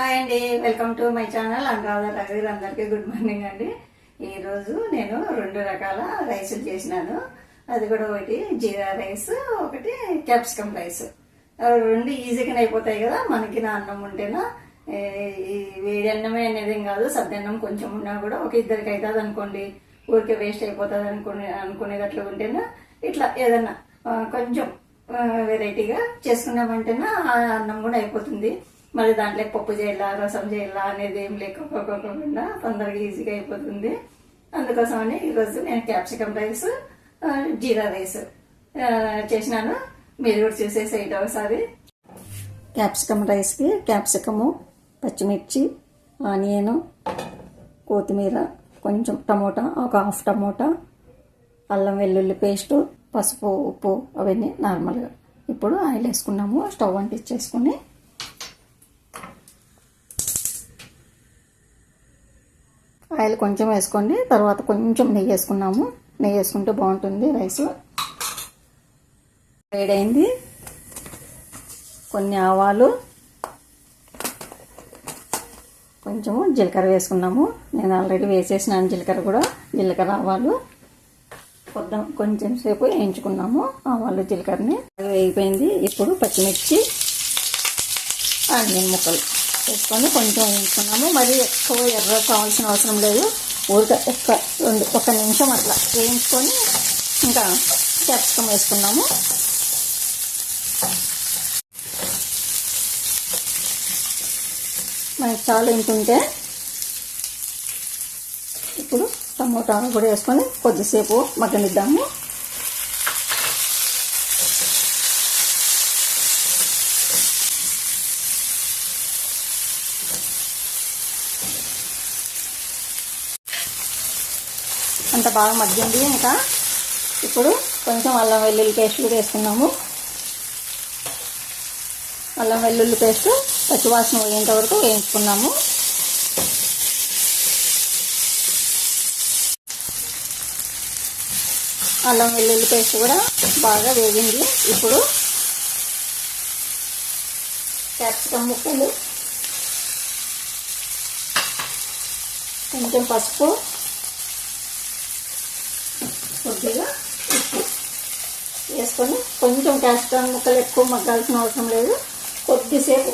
Hi అండి welcome to my channel. Anuradha రఘువీర్ అందరికీ good morning అండి. ఈరోజు నేను రెండు రకాల రైసులు చేసినాను. అది కూడా ఒకటి జీరా రైస్ ఒకటి క్యాప్సికమ్ రైస్. రెండు ఈజీగానే అయిపోతాయి కదా మనకి నా అన్నం ఉంటేనా? ఈ వేడి అన్నమే అనేది కాదు సద్దన్నం కొంచెం ఉన్నా కూడా ఒక ఇద్దరికి అవుతుంది అనుకోండి ఊరికే వేస్ట్ అయిపోతుంది అనుకునే అనుకునేటట్లు ఉంటేనా? ఇట్లా ఏదన్నా కొంచెం వెరైటీగా చేసుకున్నామంటేనా ఆ అన్నం కూడా అయిపోతుంది. మరి దాంట్లో పప్పు చేయాలా రసం చేయాలా అనేది ఏం లేకపోకుండా తొందరగా ఈజీగా అయిపోతుంది. అందుకోసమని ఈరోజు నేను క్యాప్సికమ్ రైస్ జీరా రైస్ చేసినాను. మీరు కూడా చూసేసేయండి ఒకసారి. క్యాప్సికమ్ రైస్కి క్యాప్సికము పచ్చిమిర్చి ఆనియన్ కొత్తిమీర కొంచెం టమోటా ఒక హాఫ్ టమోటా అల్లం వెల్లుల్లి పేస్టు పసుపు ఉప్పు అవన్నీ నార్మల్గా. ఇప్పుడు ఆయిల్ వేసుకున్నాము స్టవ్ అంటించేసుకుని ఉల్లిపాయలు కొంచెం వేసుకోండి. తర్వాత కొంచెం నెయ్యి వేసుకున్నాము. నెయ్యి వేసుకుంటే బాగుంటుంది రైస్. వేడైంది కొన్ని ఆవాలు. కొంచెము జీలకర్ర వేసుకున్నాము. నేను ఆల్రెడీ వేసేసినాను జీలకర్ర కూడా. జీలకర్ర ఆవాలు. పొద్దు కొంచెం సేపు వేయించుకున్నాము ఆవాలు జీలకర్రని. వేగిపోయింది. ఇప్పుడు పచ్చిమిర్చి ఆనియన్ ముక్కలు. వేసుకొని కొంచెం వేసుకున్నాము మరి ఎక్కువ ఎర్ర కావాల్సిన అవసరం లేదు. ఊరిక ఒక్క రెండు ఒక్క నిమిషం అట్లా వేయించుకొని ఇంకా క్యాప్సికం వేసుకున్నాము. మనకి చాలా ఇంటుంటే ఇప్పుడు టమోటాను కూడా వేసుకొని కొద్దిసేపు మగ్గనిద్దాము. అంత బాగా మగ్గింది ఇంకా. ఇప్పుడు కొంచెం అల్లం వెల్లుల్లి పేస్ట్ కూడా వేసుకున్నాము. అల్లం వెల్లుల్లి పేస్ట్ పచ్చివాసన పోయేంత వరకు వేయించుకున్నాము. అల్లం వెల్లుల్లి పేస్ట్ కూడా బాగా వేగింది. ఇప్పుడు క్యాప్సికమ్ ముక్కలు కొంచెం పసుపు కొద్దిగా ఉప్పు వేసేసుకొని కొంచెం క్యాస్ట్రాన్ ముక్కలు ఎక్కువ మగ్గాల్సిన అవసరం లేదు. కొద్దిసేపు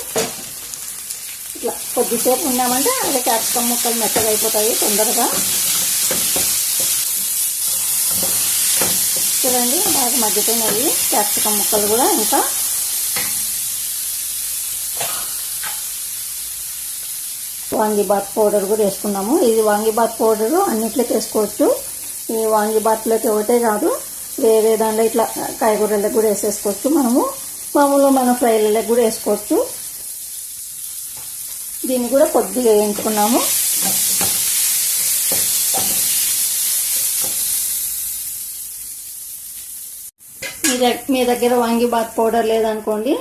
ఇట్లా కొద్దిసేపు ఉన్నామంటే అదే క్యాప్సికమ్ ముక్కలు మెత్తగా అయిపోతాయి తొందరగా. చూడండి బాగా మగ్గిపోయినవి క్యాప్సికమ్ ముక్కలు కూడా ఇంకా వాంగిబాత్ పౌడర్ కూడా వేసుకున్నాము. ఇది వాంగిబాత్ పౌడరు అన్నిట్లోకి వేసుకోవచ్చు ఈ వాంగిబాత్లోకి ఒకటే కాదు వేరే దాంట్లో ఇట్లా కాయగూరలకు కూడా వేసేసుకోవచ్చు మనము. మామూలుగా మన ఫ్రైలకు కూడా వేసుకోవచ్చు. దీన్ని కూడా కొద్దిగా వేయించుకున్నాము. మీ దగ్గర మీ దగ్గర వాంగిబాత్ పౌడర్ లేదనుకోండి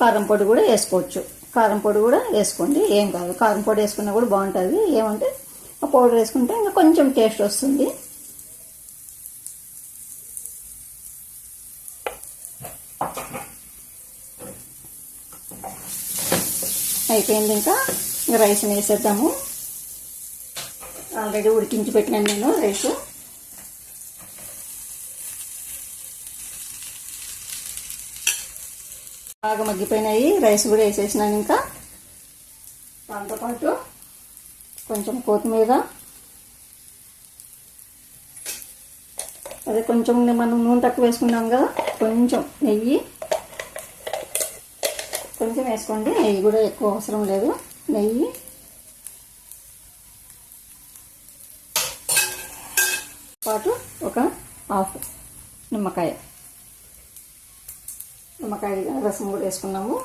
కారం పొడి కూడా వేసుకోవచ్చు. కారం పొడి కూడా వేసుకోండి. ఏం కాదు కారం పొడి వేసుకున్నా కూడా బాగుంటుంది. ఏమంటే ఆ పౌడర్ వేసుకుంటే ఇంకా కొంచెం టేస్ట్ వస్తుంది. అయిపోయింది ఇంకా. ఇంకా రైస్ వేసేద్దాము ఆల్రెడీ ఉడికించి పెట్టినాను నేను రైస్. బాగా మగ్గిపోయినాయి. రైస్ కూడా వేసేసినాను ఇంకా. దాంతోపాటు కొంచెం కొత్తిమీర. అదే కొంచెం మనం నూనె తక్కువ వేసుకున్నాం కదా కొంచెం నెయ్యి. కొంచెం వేసుకోండి. నెయ్యి కూడా ఎక్కువ అవసరం లేదు. నెయ్యి. పాటు ఒక హాఫ్ నిమ్మకాయ. నిమ్మకాయ రసం కూడా వేసుకున్నాము.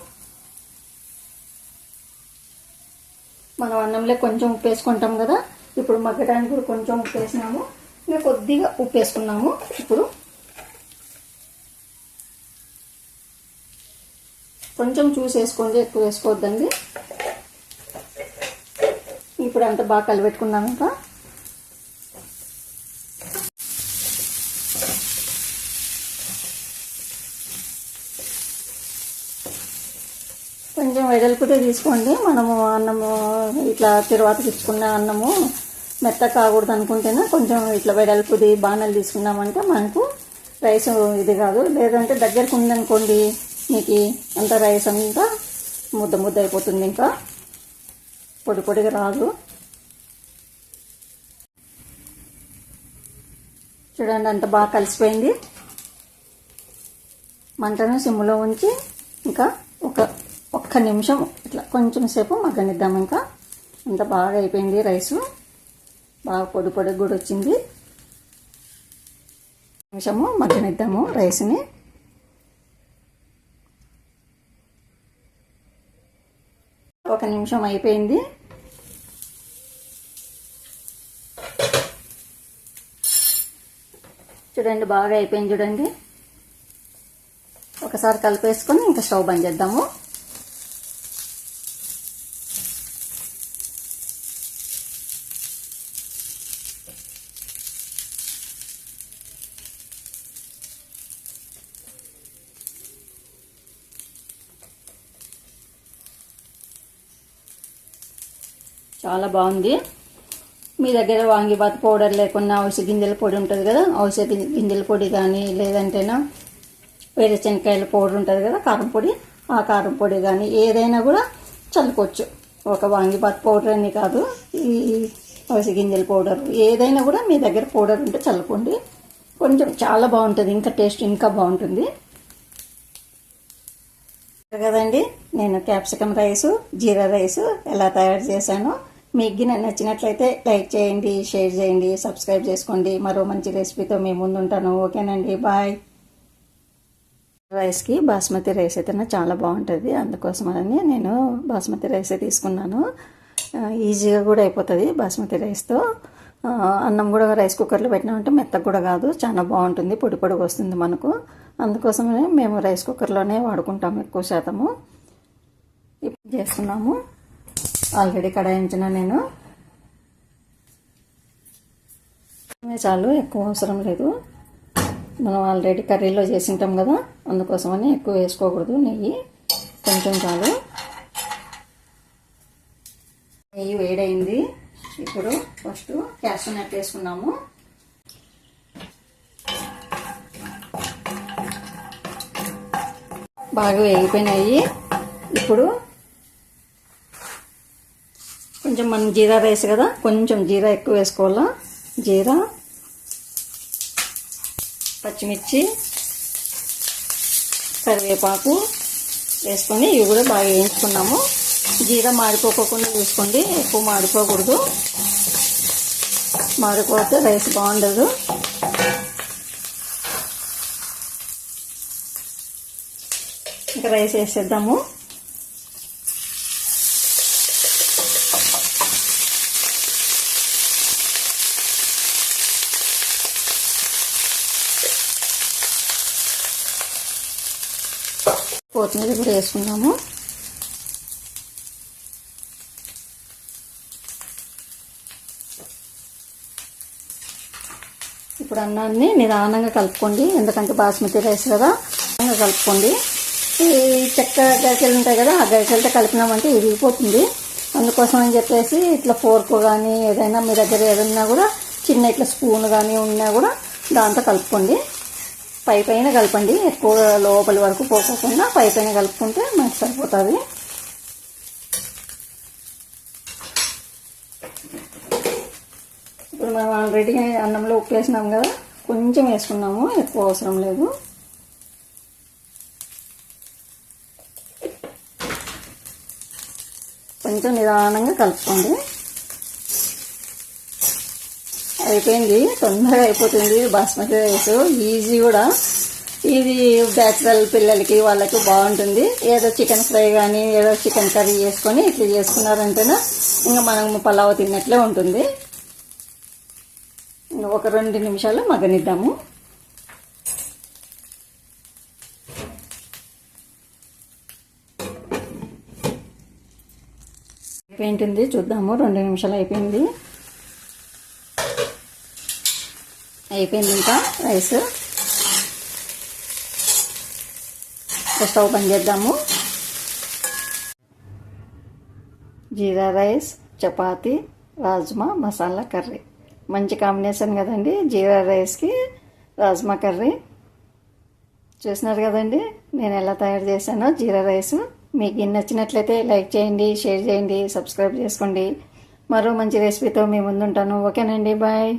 మనం అన్నంలో కొంచెం ఉప్పు వేసుకుంటాం కదా. ఇప్పుడు మగ్గడానికి కూడా కొంచెం ఉప్పు వేసినాము. ఇంకా కొద్దిగా ఉప్పు వేసుకున్నాము. ఇప్పుడు కొంచెం చూసి వేసుకోండి ఎక్కువ వేసుకోవద్దండి. ఇప్పుడు అంతా బాగా కలిపెట్టుకుందాం ఇంకా. కొంచెం వెడల్పుతే తీసుకోండి. మనము అన్నము ఇట్లా తర్వాత తెచ్చుకున్న అన్నము మెత్త కాకూడదు అనుకుంటేనే కొంచెం ఇట్లా వెడల్పుది బాణలు తీసుకున్నామంటే మనకు రైస్ ఇది కాదు. లేదంటే దగ్గరకు ఉందనుకోండి మీకు అంత రైస్ అంతా ముద్ద ముద్ద అయిపోతుంది ఇంకా. పొడి పొడిగా రాదు. చూడండి అంత బాగా కలిసిపోయింది. మంటను సిమ్లో ఉంచి ఇంకా ఒక ఒక్క నిమిషం ఇట్లా కొంచెం సేపు మగ్గనిద్దాం ఇంకా. అంత బాగా అయిపోయింది రైసు. బాగా పొడి పొడి కూడా వచ్చింది. నిమిషము మగ్గనిద్దాము రైస్ని. నిమిషం అయిపోయింది. చూడండి బాగా అయిపోయింది చూడండి. ఒకసారి కలిపేసుకొని ఇంకా స్టవ్ బంద్ చేద్దాము. చాలా బాగుంది. మీ దగ్గర వాంగిబాత్ పౌడర్ లేకుండా అవసర గింజల పొడి ఉంటుంది కదా అవసర గింజల పొడి కానీ లేదంటేనా వేరే శనక్కాయల పౌడర్ ఉంటుంది కదా కారం పొడి ఆ కారం పొడి కానీ ఏదైనా కూడా చల్లుకోవచ్చు. ఒక వాంగిబాత్ పౌడర్ అని కాదు ఈ అవసర గింజల పౌడర్. ఏదైనా కూడా మీ దగ్గర పౌడర్ ఉంటే చల్లుకోండి. కొంచెం చాలా బాగుంటుంది ఇంకా టేస్ట్ ఇంకా బాగుంటుంది. కదండి నేను క్యాప్సికమ్ రైసు జీరా రైసు ఎలా తయారు చేశానో మీకు గిన నచ్చినట్లయితే లైక్ చేయండి షేర్ చేయండి సబ్స్క్రైబ్ చేసుకోండి. మరో మంచి రెసిపీతో మీ ముందుంటాను. ఓకేనండి బాయ్. రైస్కి బాస్మతి రైస్ అయితేనే చాలా బాగుంటుంది. అందుకోసమని నేను బాస్మతి రైసే తీసుకున్నాను. ఈజీగా కూడా అయిపోతుంది బాస్మతి రైస్తో. అన్నం కూడా రైస్ కుక్కర్లో పెట్టినామంటే మెత్తగా కూడా కాదు చాలా బాగుంటుంది పొడి పొడిగా వస్తుంది మనకు. అందుకోసమే మేము రైస్ కుక్కర్లోనే వాడుకుంటాము ఎక్కువ శాతము. ఇప్పుడు చేస్తున్నాము? ఆల్రెడీ కడాయించిన నేను. చాలు ఎక్కువ అవసరం లేదు. మనం ఆల్రెడీ కర్రీలో చేసింటాం కదా అందుకోసమని ఎక్కువ వేసుకోకూడదు నెయ్యి. కొంచెం చాలు. నెయ్యి వేడైంది. ఇప్పుడు ఫస్ట్ క్యాష్ నెట్ వేసుకున్నాము బాగా వేగిపోయినాయి. ఇప్పుడు కొంచెం మనం జీరా రైస్ కదా కొంచెం జీరా ఎక్కువ వేసుకోవాలా? జీరా పచ్చిమిర్చి కరివేపాకు వేసుకొని ఇవి కూడా బాగా వేయించుకున్నాము. జీరా మాడిపోకుండా చూసుకోండి ఎక్కువ మాడిపోకూడదు. మాడిపోతే రైస్ బాగుండదు. ఇంకా రైస్ వేసేద్దాము. కొత్తిమీర కూడా వేసుకున్నాము ఇప్పుడు అన్నాన్ని నిదానంగా కలుపుకోండి. ఎందుకంటే బాస్మతి రైస్ కదా. కలుపుకోండి. ఈ చెక్క గరికెలు ఉంటాయి కదా ఆ గరికెలతో కలిపినామంటే ఇరిగిపోతుంది. అందుకోసం అని చెప్పేసి ఇట్లా ఫోర్క్ కానీ ఏదైనా మీ దగ్గర ఏదైనా కూడా చిన్న ఇట్లా స్పూన్ కానీ ఉన్నా కూడా దాంతో కలుపుకోండి. పై పైన కలపండి. ఎక్కువ లోపలి వరకు పోకోకుండా పై పైన కలుపుకుంటే మనకు సరిపోతుంది. ఇప్పుడు మనం ఆల్రెడీ అన్నంలో ఉప్పు వేసినాం కదా కొంచెం వేసుకున్నాము ఎక్కువ అవసరం లేదు. కొంచెం నిదానంగా కలుపుకోండి. అయిపోయింది. తొందరగా అయిపోతుంది బాస్మతి రైస్. ఈజీ కూడా. ఇది బ్యాచులర్ పిల్లలకి వాళ్ళకి బాగుంటుంది. ఏదో చికెన్ ఫ్రై కానీ ఏదో చికెన్ కర్రీ చేసుకొని ఇట్లా చేసుకున్నారంటేనే ఇంకా మనం పలావ్ తిన్నట్లే ఉంటుంది. ఒక రెండు నిమిషాలు మగ్గనిద్దాము. అయిపోయింది చూద్దాము. రెండు నిమిషాలు అయిపోయింది. అయిపోయింది ఇంకా రైస్. స్టవ్ బంద్ చేద్దాము. Jeera rice chapati rajma masala curry. మంచి కాంబినేషన్ కదండి జీరా రైస్కి రాజ్మా కర్రీ. చూసినారు కదండి? నేను ఎలా తయారు చేశానో జీరా రైస్. మీకు ఇది నచ్చినట్లయితే లైక్ చేయండి షేర్ చేయండి సబ్స్క్రైబ్ చేసుకోండి. మరో మంచి రెసిపీతో మీ ముందుంటాను. ఓకేనండి బాయ్.